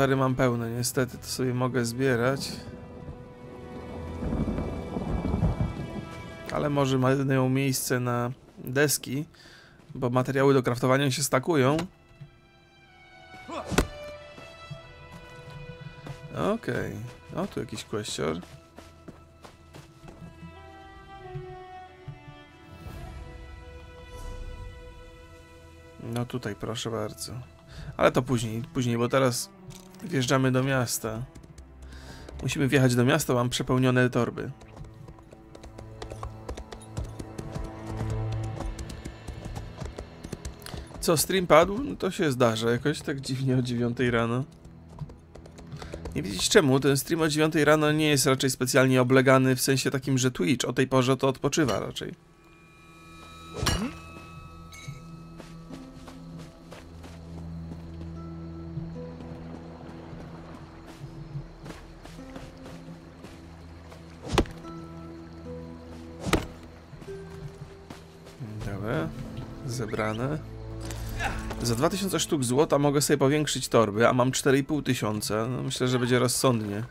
Inwentory mam pełne, niestety to sobie mogę zbierać. Ale może mają miejsce na deski, bo materiały do kraftowania się stakują. Okej, o tu jakiś kwestior. No tutaj proszę bardzo. Ale to później, później, bo teraz wjeżdżamy do miasta. Musimy wjechać do miasta, mam przepełnione torby. Co, stream padł? No to się zdarza jakoś tak dziwnie o 9 rano. Nie wiedzieć czemu, ten stream o 9 rano nie jest raczej specjalnie oblegany w sensie takim, że Twitch o tej porze to odpoczywa raczej. Za 2000 sztuk złota mogę sobie powiększyć torby, a mam 4,5 tysiąca. No, myślę, że będzie rozsądnie.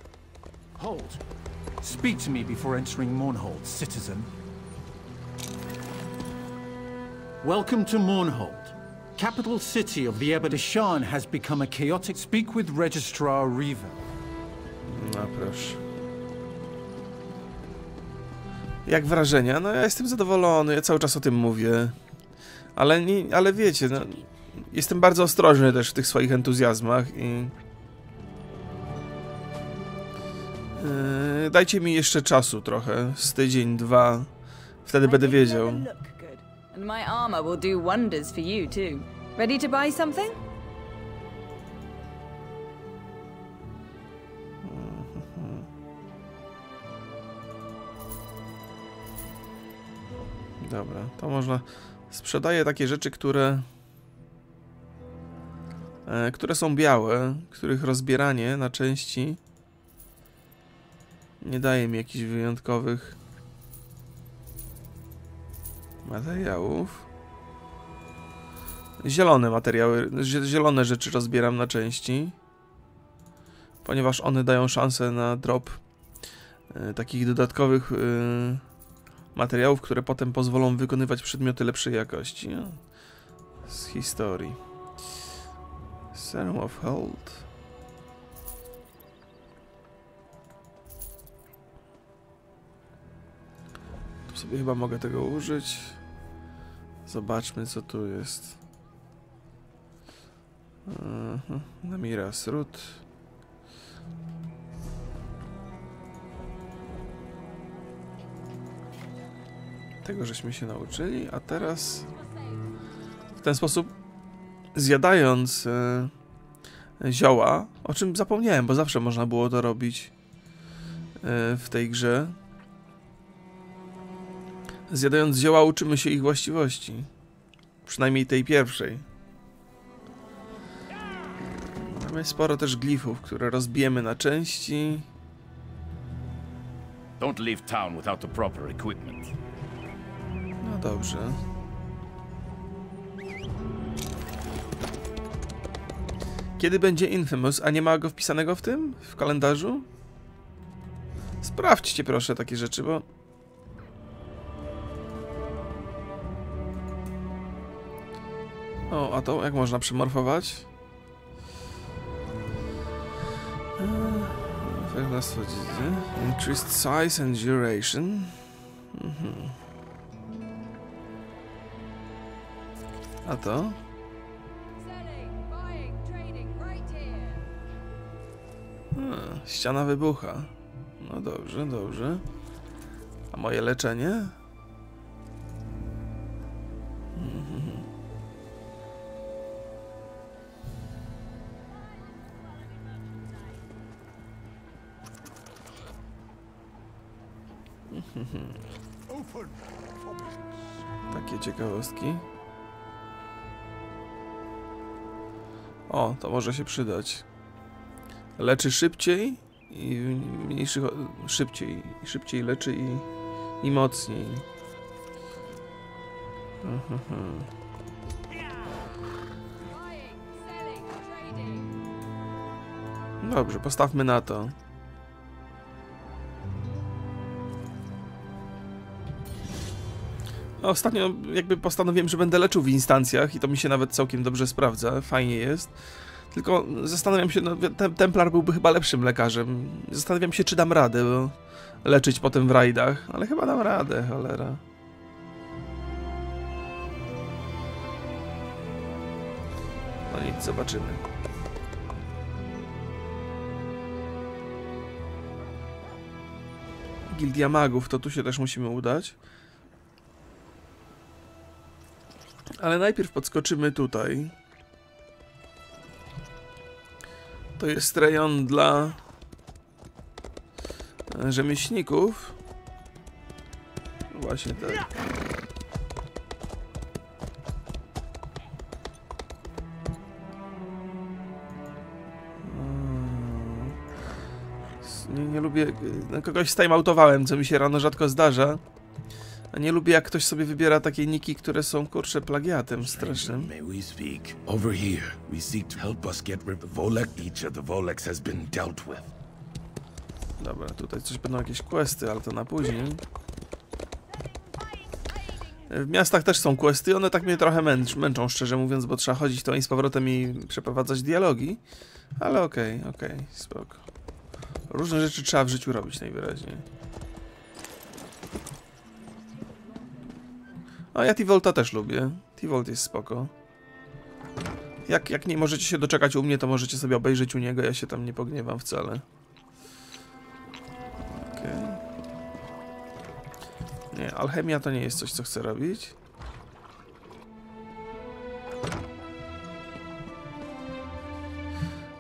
Hold. Speak to me before entering Mournhold, citizen. Welcome to Mournhold. Capital city of the Ebedishan has become a chaotic... Speak with Registrar Reaver. No proszę. Jak wrażenia? No ja jestem zadowolony, ja cały czas o tym mówię. Ale, nie, ale wiecie, no, jestem bardzo ostrożny też w tych swoich entuzjazmach i... Yy, dajcie mi jeszcze czasu trochę, z tydzień, dwa. Wtedy będę wiedział. you're gonna look good. And my armor will do wonders for you too. Ready to buy something? Dobra, to można. Sprzedaję takie rzeczy, które. E, które są białe, których rozbieranie na części nie daje mi jakichś wyjątkowych materiałów. Zielone materiały, zie- zielone rzeczy rozbieram na części, ponieważ one dają szansę na drop e, takich dodatkowych. Materiałów, które potem pozwolą wykonywać przedmioty lepszej jakości. No. Z historii. Serum of Health. Tu sobie chyba mogę tego użyć. Zobaczmy co tu jest. Mhm. Namiras Root. Tego żeśmy się nauczyli, a teraz w ten sposób zjadając e, zioła, o czym zapomniałem, bo zawsze można było to robić e, w tej grze. Zjadając zioła uczymy się ich właściwości. Przynajmniej tej pierwszej. Mamy sporo też glifów, które rozbijemy na części. Don't leave town without the proper equipment. No dobrze. Kiedy będzie Infamous, a nie ma go wpisanego w tym? W kalendarzu? Sprawdźcie proszę takie rzeczy, bo... O, a to jak można przemorfować? Pewnastwo dziedziny. Increased size and duration. Mhm. A to? A, ściana wybucha. No dobrze, dobrze. A moje leczenie? Takie ciekawostki. O, to może się przydać. Leczy szybciej i w mniejszych. szybciej. Szybciej leczy i, i mocniej. Mhm. Dobrze, postawmy na to. Ostatnio jakby postanowiłem, że będę leczył w instancjach i to mi się nawet całkiem dobrze sprawdza, fajnie jest. Tylko zastanawiam się, no tem Templar byłby chyba lepszym lekarzem. Zastanawiam się, czy dam radę, bo leczyć potem w rajdach, ale chyba dam radę, cholera. No nic, zobaczymy. Gildia Magów, to tu się też musimy udać. Ale najpierw podskoczymy tutaj. To jest rejon dla e, rzemieślników. Właśnie tak. Mm. S- Nie, nie lubię. no, Kogoś timeoutowałem, co mi się rano rzadko zdarza. A nie lubię, jak ktoś sobie wybiera takie niki, które są kurczę plagiatem strasznym. May we speak? Over here, we seek to help us get rid of Volek. Each of the Voleks has been dealt with. Dobra, tutaj coś będą jakieś questy, ale to na później. W miastach też są questy, one tak mnie trochę męcz, męczą, szczerze mówiąc, bo trzeba chodzić to i z powrotem i przeprowadzać dialogi. Ale okej, okej, spoko. Różne rzeczy trzeba w życiu robić najwyraźniej. A ja T-Volta też lubię. T-Volt jest spoko. Jak, jak nie możecie się doczekać u mnie, to możecie sobie obejrzeć u niego, ja się tam nie pogniewam wcale. Okej. Nie, alchemia to nie jest coś, co chcę robić.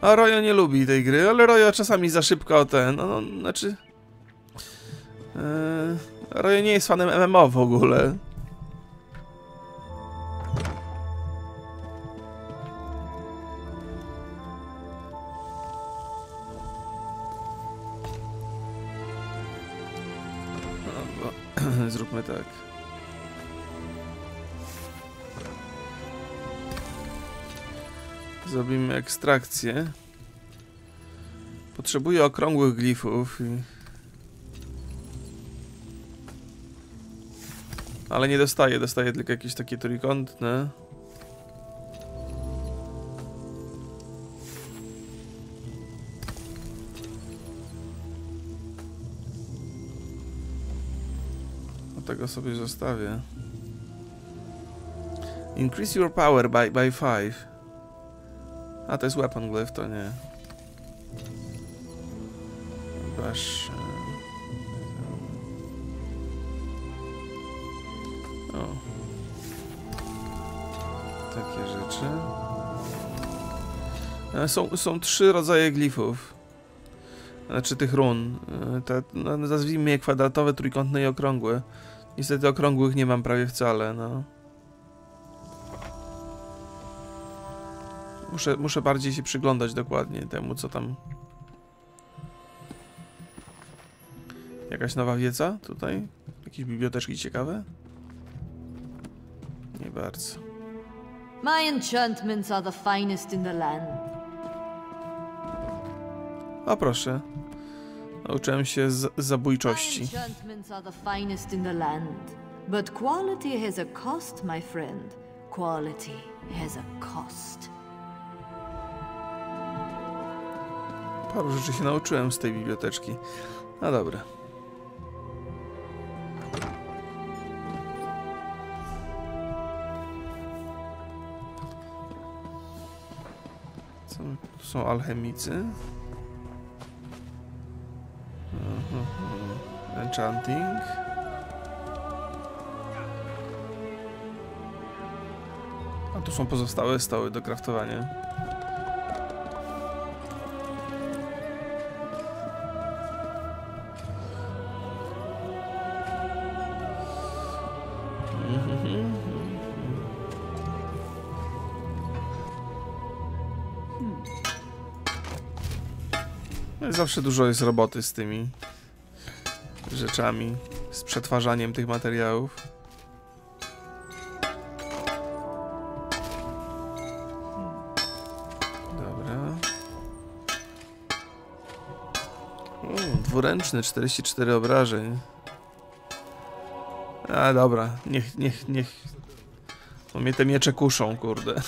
A Rojo nie lubi tej gry, ale Rojo czasami za szybko ten, no, no znaczy... Yy, Rojo nie jest fanem MMO w ogóle. Zróbmy tak. Zrobimy ekstrakcję. Potrzebuję okrągłych glifów. Ale nie dostaję, dostaję tylko jakieś takie trójkątne. Sobie zostawię. Increase your power by, by 5. A to jest weapon glyph, to nie. Bash. O. Takie rzeczy. E, Są, są trzy rodzaje glifów. Znaczy tych run. E, Te, no, nazwijmy je kwadratowe, trójkątne i okrągłe. Niestety okrągłych nie mam prawie wcale, no. Muszę, muszę bardziej się przyglądać dokładnie temu, co tam... Jakaś nowa wiedza tutaj? Jakieś biblioteczki ciekawe? Nie bardzo. My enchantments are the finest in the land. O proszę. Nauczyłem się z zabójczości. enchantments are the finest in the land. But quality has a cost, my friend. Quality has a cost. Paru rzeczy się nauczyłem z tej biblioteczki. No dobra. Co? Tu są alchemicy. Enchanting. A tu są pozostałe stoły do kraftowania. No i Zawsze dużo jest roboty z tymi rzeczami, z przetwarzaniem tych materiałów. Dobra. Dwuręczny, 44 obrażeń. A dobra, niech, niech, niech. Bo mnie te miecze kuszą, kurde.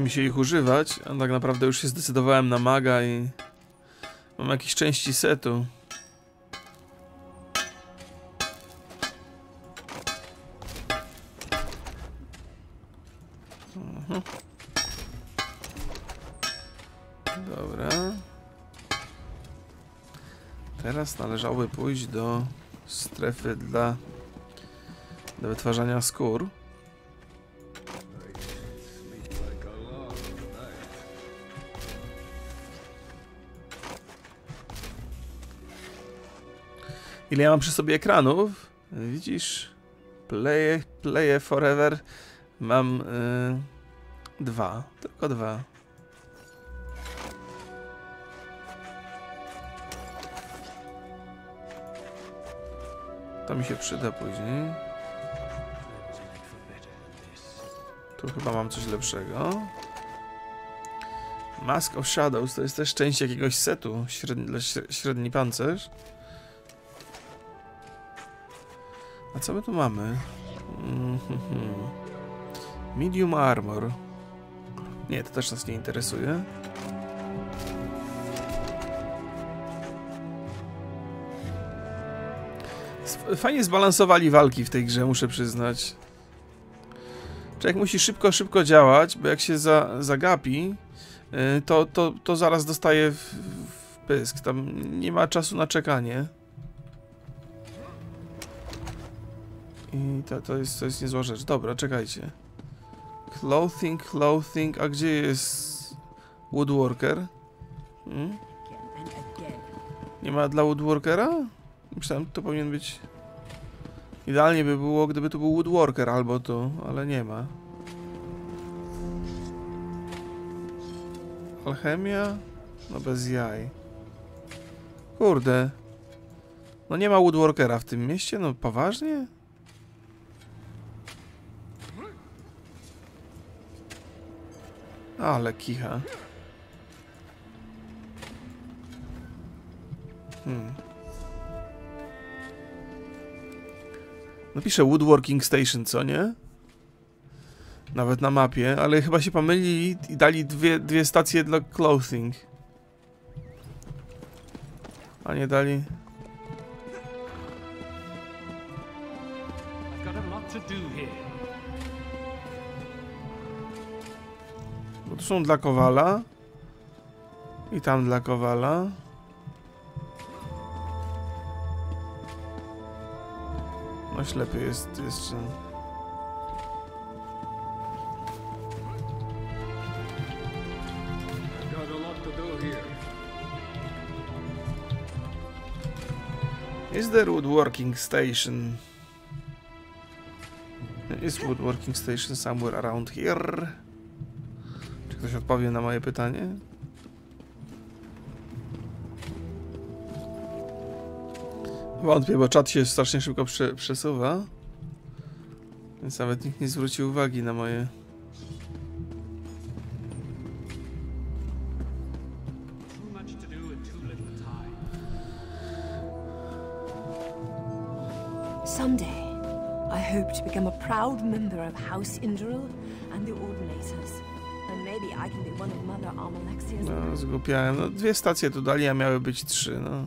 Chce mi się ich używać, a tak naprawdę już się zdecydowałem na maga i mam jakieś części setu. Mhm. Dobra. Teraz należałoby pójść do strefy dla do wytwarzania skór. Ile ja mam przy sobie ekranów? Widzisz? Play, play forever. Mam y, dwa. Tylko dwa. To mi się przyda później. Tu chyba mam coś lepszego. Mask of Shadows to jest też część jakiegoś setu średni, średni pancerz. A co my tu mamy? Mhm. Medium armor. Nie, to też nas nie interesuje. Fajnie zbalansowali walki w tej grze, muszę przyznać. Człowiek musi szybko, szybko działać, bo jak się za, zagapi, y, to, to, to zaraz dostaje w, w pysk. Tam nie ma czasu na czekanie. I to, to, jest, to jest niezła rzecz. Dobra, czekajcie. Clothing, clothing, a gdzie jest woodworker? Hmm? Nie ma dla woodworkera? Myślałem, to powinien być... Idealnie by było, gdyby to był woodworker albo to, ale nie ma. Alchemia? No bez jaj. Kurde. No nie ma woodworkera w tym mieście? No poważnie? Ale kicha. Hmm. No pisze Woodworking Station, co nie? Nawet na mapie, ale chyba się pomylili i dali dwie, dwie stacje dla clothing. A nie dali... I've got a lot to do here. Tu są dla Kowala. I tam dla Kowala. No ślepy jest here. Is there woodworking station? Is woodworking station somewhere around here? Ktoś odpowie na moje pytanie? Wątpię, bo czat się strasznie szybko prze przesuwa. Więc nawet nikt nie zwrócił uwagi na moje... Someday, I hope to become a proud member of House Indral and the Ordinators. No, zgłupiałem. No, dwie stacje tu dali, a miały być trzy, no.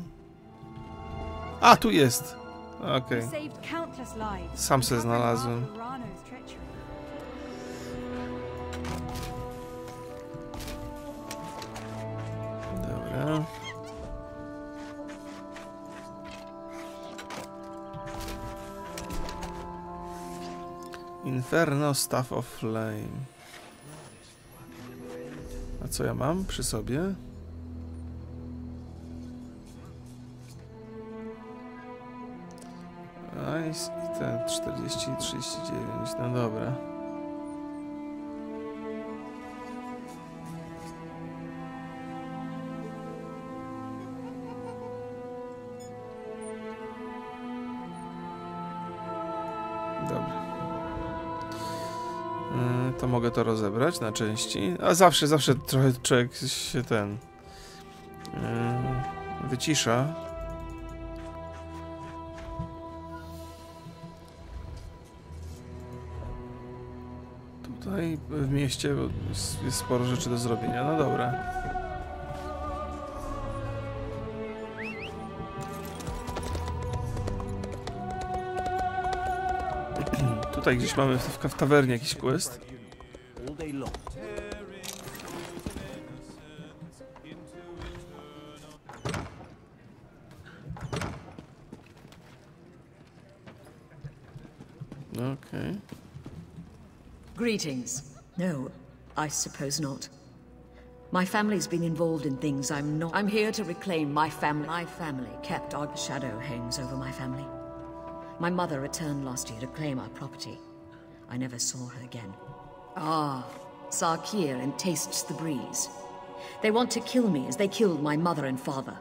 A, tu jest! Okej. Lives. Sam se znalazłem. Dobra. Inferno Staff of Flame. Co ja mam przy sobie? Nice. I te 40 i 39. No. Dobra. Mogę to rozebrać na części. A zawsze, zawsze trochę człowiek się ten... Yy, wycisza. Tutaj w mieście jest, sporo rzeczy do zrobienia. No dobra. Tutaj gdzieś mamy w, w tawernie jakiś quest. All day long. Okej. Greetings. No, I suppose not. My family's been involved in things I'm not. I'm here to reclaim my family. My family kept our shadow hangs over my family. My mother returned last year to claim our property. I never saw her again. Ah, Sarkir and tastes the breeze. They want to kill me as they killed my mother and father.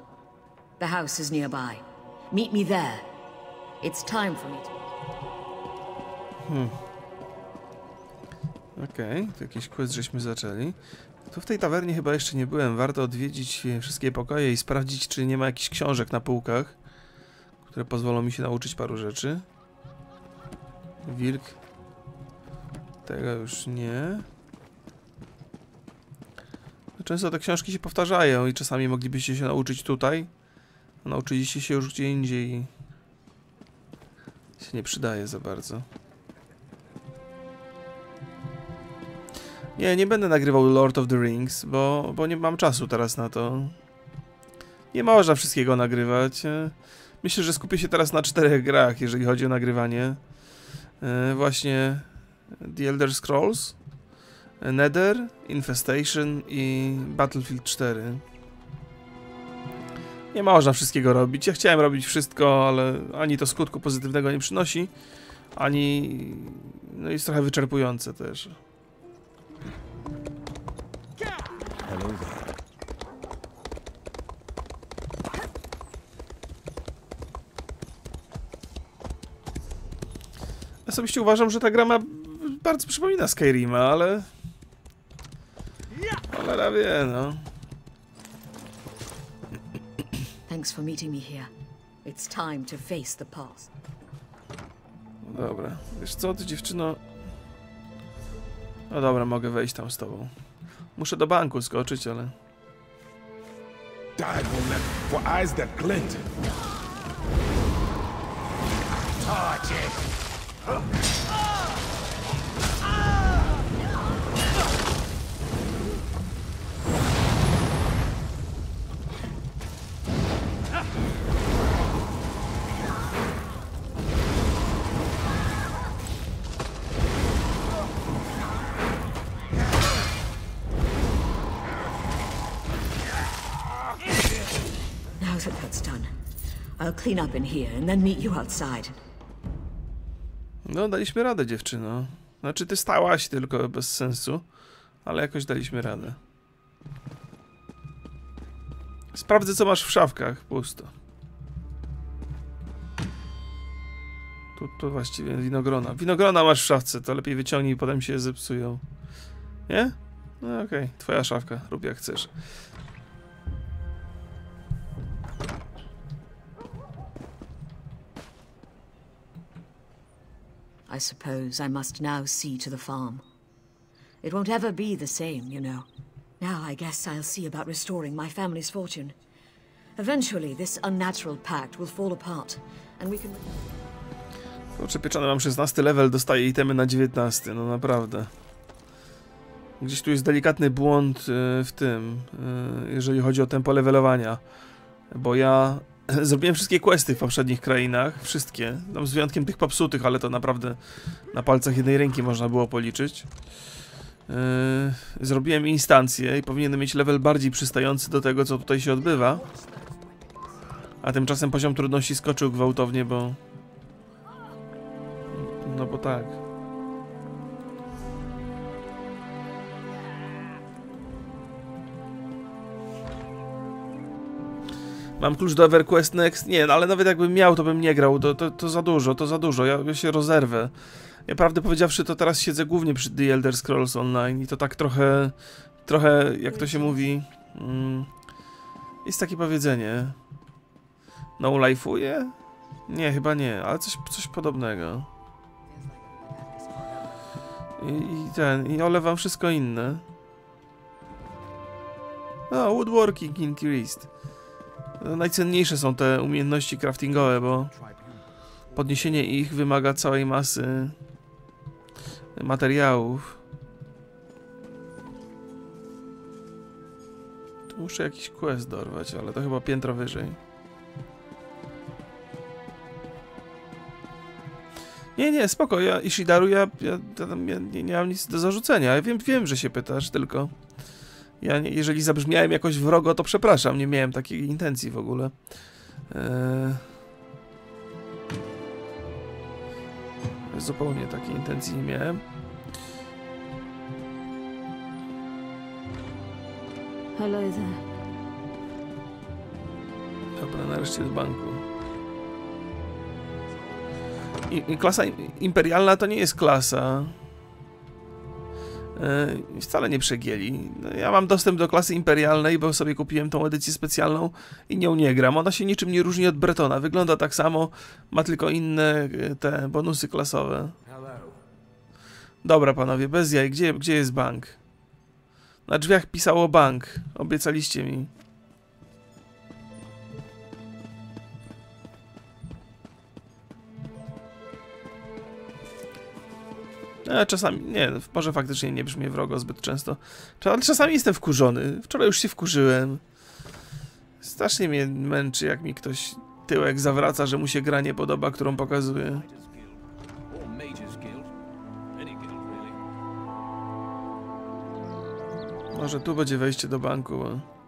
The house is nearby. Meet me there. It's time for me to. Okej, to jakiś quest żeśmy zaczęli. Tu w tej tawernie chyba jeszcze nie byłem. Warto odwiedzić wszystkie pokoje i sprawdzić, czy nie ma jakichś książek na półkach, które pozwolą mi się nauczyć paru rzeczy. Wilk. Tego już nie. Często te książki się powtarzają i czasami moglibyście się nauczyć tutaj. Nauczyliście się już gdzie indziej. i Się nie przydaje za bardzo. Nie, nie będę nagrywał Lord of the Rings, bo, bo nie mam czasu teraz na to. Nie można wszystkiego nagrywać. E, Myślę, że skupię się teraz na czterech grach, jeżeli chodzi o nagrywanie. E, Właśnie The Elder Scrolls, Nether, Infestation i Battlefield 4. Nie można wszystkiego robić. Ja chciałem robić wszystko, ale ani to skutku pozytywnego nie przynosi, ani no jest trochę wyczerpujące też. Osobiście uważam, że ta gra ma bardzo przypomina Skyrima, ale... Cholera wie, no. Thanks for meeting me here. It's time to face the past. No Dobra, wiesz co, ty dziewczyno... No dobra, mogę wejść tam z tobą. Muszę do banku skoczyć, ale... Die, Volek, for eyes that glint. Touch Now that that's done, I'll clean up in here and then meet you outside. No, daliśmy radę, dziewczyno. Znaczy, ty stałaś tylko bez sensu, ale jakoś daliśmy radę. Sprawdzę, co masz w szafkach. Pusto. Tu, tu właściwie winogrona. Winogrona masz w szafce, to lepiej wyciągnij, potem się zepsują. Nie? No okej, twoja szafka, rób jak chcesz. I suppose I must now see to the farm. It won't ever be the same, you know. Now I guess I'll see about restoring my family's fortune. Eventually, this unnatural pact will fall apart, and we can... Mam 16 level, dostaję itemy na 19, no naprawdę. Gdzieś tu jest delikatny błąd y, w tym, y, jeżeli chodzi o tempo levelowania. Bo ja zrobiłem wszystkie questy w poprzednich krainach, wszystkie, tam z wyjątkiem tych popsutych, ale to naprawdę na palcach jednej ręki można było policzyć. Yy, zrobiłem instancję i powinienem mieć level bardziej przystający do tego, co tutaj się odbywa. A tymczasem poziom trudności skoczył gwałtownie, bo... No bo tak. Mam klucz do EverQuest Next? Nie, no ale nawet jakbym miał, to bym nie grał. To, to, to za dużo, to za dużo. Ja, ja się rozerwę. Ja prawdę powiedziawszy, to teraz siedzę głównie przy The Elder Scrolls Online i to tak trochę, trochę, jak to się mówi, mm, jest takie powiedzenie, no life'uję? Nie, chyba nie, ale coś, coś podobnego. I, I ten, i olewam wszystko inne. A, woodworking increased. Najcenniejsze są te umiejętności craftingowe, bo podniesienie ich wymaga całej masy materiałów. Tu muszę jakiś quest dorwać, ale to chyba piętro wyżej. Nie, nie, spoko, ja Ishidaru, ja, ja, ja, ja nie, nie mam nic do zarzucenia. Ja wiem, wiem, że się pytasz, tylko ja, nie, jeżeli zabrzmiałem jakoś wrogo, to przepraszam, nie miałem takiej intencji w ogóle. Eee... Zupełnie takiej intencji nie miałem. Hello there. Dobra, nareszcie do banku. I, klasa im- imperialna to nie jest klasa. Yy, wcale nie przegięli. No, ja mam dostęp do klasy imperialnej, bo sobie kupiłem tą edycję specjalną i nią nie gram. Ona się niczym nie różni od Bretona. Wygląda tak samo, ma tylko inne yy, te bonusy klasowe. Dobra, panowie, bez jaj. Gdzie, gdzie jest bank? Na drzwiach pisało bank. Obiecaliście mi. E, czasami, nie, może faktycznie nie brzmi wrogo zbyt często. Ale czasami jestem wkurzony. Wczoraj już się wkurzyłem. Strasznie mnie męczy, jak mi ktoś tyłek zawraca, że mu się gra nie podoba, którą pokazuje. Może tu będzie wejście do banku. Bo...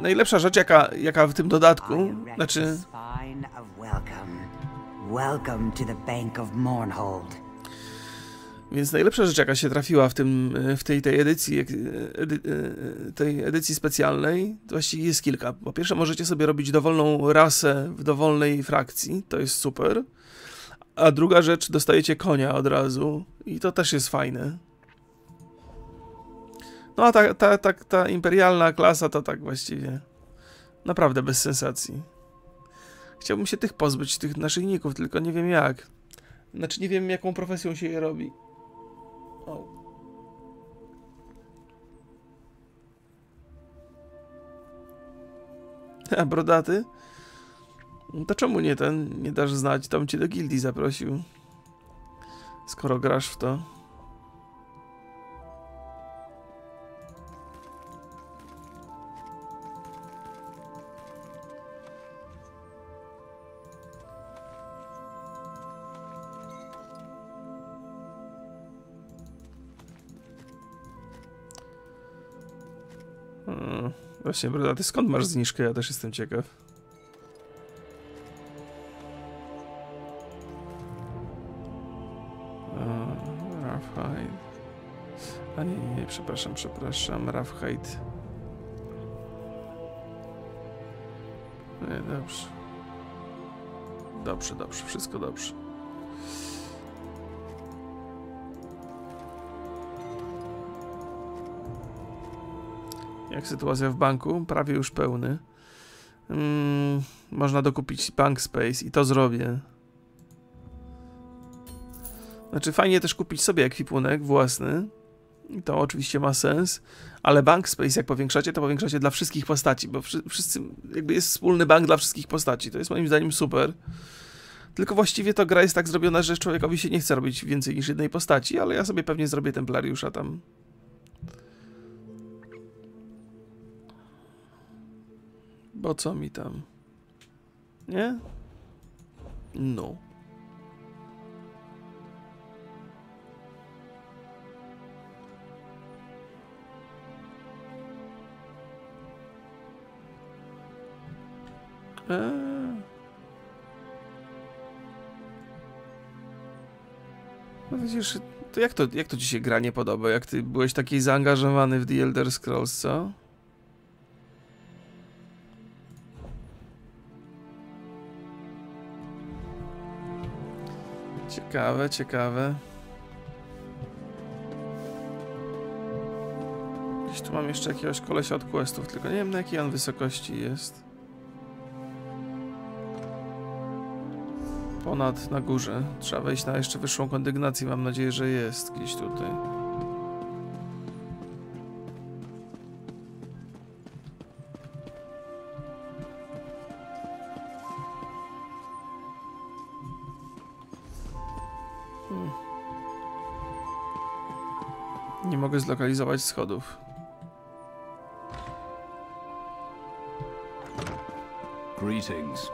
najlepsza rzecz, jaka, jaka w tym dodatku, znaczy. Więc najlepsza rzecz, jaka się trafiła w, tym, w tej, tej edycji, edy, e, tej edycji specjalnej, to właściwie jest kilka. Po pierwsze, możecie sobie robić dowolną rasę w dowolnej frakcji, to jest super. A druga rzecz, dostajecie konia od razu i to też jest fajne. No a ta, ta, ta, ta imperialna klasa to tak właściwie naprawdę bez sensacji. Chciałbym się tych pozbyć, tych naszyjników, tylko nie wiem jak. Znaczy nie wiem jaką profesją się je robi. O. A brodaty? No To czemu nie ten, nie dasz znać, tam cię do gildii zaprosił. Skoro grasz w to. Właśnie, brodaty, skąd masz zniżkę? Ja też jestem ciekaw. Eee, Roughhide. A nie, nie, przepraszam, przepraszam, Roughhide. Nie, dobrze. Dobrze, dobrze, wszystko dobrze. Jak sytuacja w banku? Prawie już pełny. Mm, można dokupić Bank Space i to zrobię. Znaczy fajnie też kupić sobie ekwipunek własny. I to oczywiście ma sens. Ale Bank Space jak powiększacie, to powiększacie dla wszystkich postaci, bo wszy- wszyscy, jakby jest wspólny bank dla wszystkich postaci. To jest moim zdaniem super. Tylko właściwie to gra jest tak zrobiona, że człowiekowi się nie chce robić więcej niż jednej postaci, ale ja sobie pewnie zrobię Templariusza tam. Bo co mi tam? Nie? No. Eee. No widzisz, to jak to, jak to ci się gra nie podoba? Jak ty byłeś taki zaangażowany w The Elder Scrolls, co? Ciekawe, ciekawe. Gdzieś tu mam jeszcze jakiegoś kolesia od questów, tylko nie wiem na jakiej on wysokości jest. Ponad, na górze. Trzeba wejść na jeszcze wyższą kondygnację, mam nadzieję, że jest gdzieś tutaj. Mogę zlokalizować schodów. Greetings.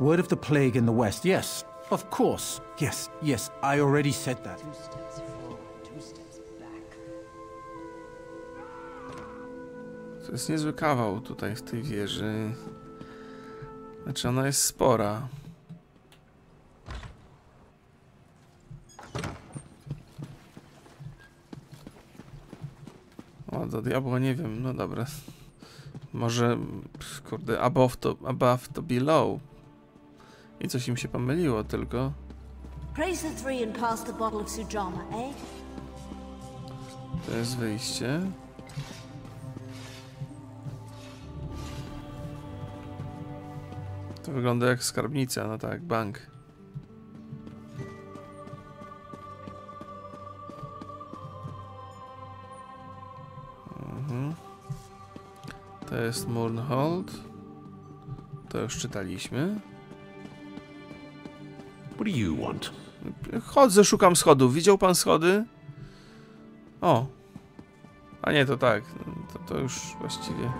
Word of the plague in the west. Yes, of course. Yes, yes, I already said that. Two steps forward, two steps back. To jest niezły kawał tutaj w tej wieży. Znaczy ona jest spora. Do diabła nie wiem, no dobra. Może, kurde, above to, above to below. I coś im się pomyliło tylko. Praise the three and pass the bottle of Sujama, eh? To jest wyjście. To wygląda jak skarbnica, no tak, bank. To jest Mournhold. To już czytaliśmy. What do you want? Chodzę, szukam schodów. Widział pan schody? O. A nie, to tak. To, to już właściwie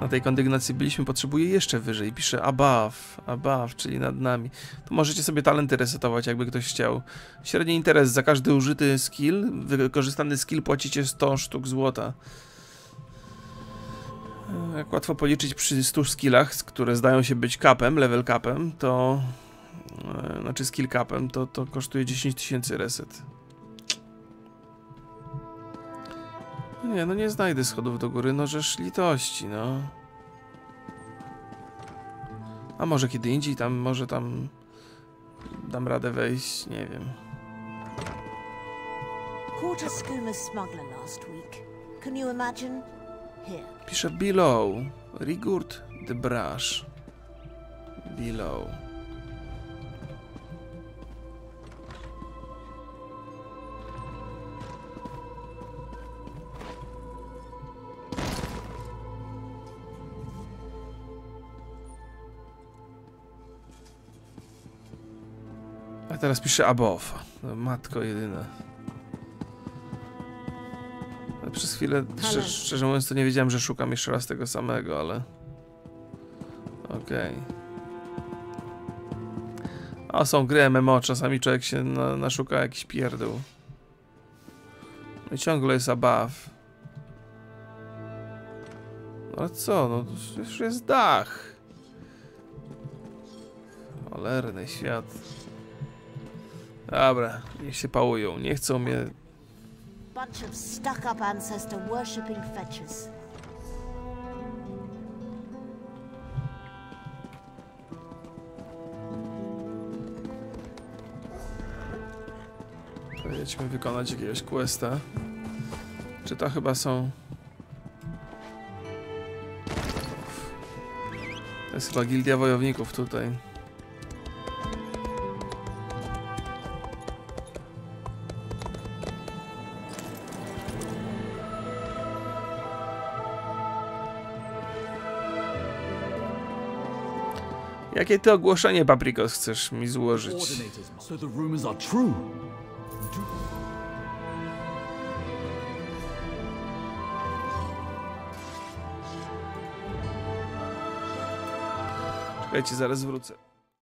na tej kondygnacji byliśmy. Potrzebuję jeszcze wyżej. Piszę above, above, czyli nad nami. To możecie sobie talenty resetować, jakby ktoś chciał. Średni interes za każdy użyty skill. Wykorzystany skill płacicie 100 sztuk złota. E, Jak łatwo policzyć przy 100 skillach, które zdają się być capem, level capem, to e, znaczy skill capem, to, to kosztuje 10 tysięcy reset. No Nie, no nie znajdę schodów do góry, no żeż litości, no. A może kiedy indziej tam, może tam dam radę wejść, nie wiem. A schooner smuggler last week. Can you imagine? Pisze below. Rigurt the brush. Below. A teraz pisze above. No, matko jedyna. Chwilę, szczerze, szczerze mówiąc, to nie wiedziałem, że szukam jeszcze raz tego samego, ale... Okej. A są gry MMO, czasami człowiek się na, naszuka jakiś pierdół. No i ciągle jest above. No ale co, no to już jest dach. Cholerny świat. Dobra, niech się pałują. Nie chcą mnie Bunch of stuck-up ancestor worshipping. Pojedźmy wykonać jakiegoś questa. Czy to chyba są... To jest chyba gildia wojowników tutaj. Jakie ty ogłoszenie, Paprikos, chcesz mi złożyć? Czekajcie, zaraz wrócę.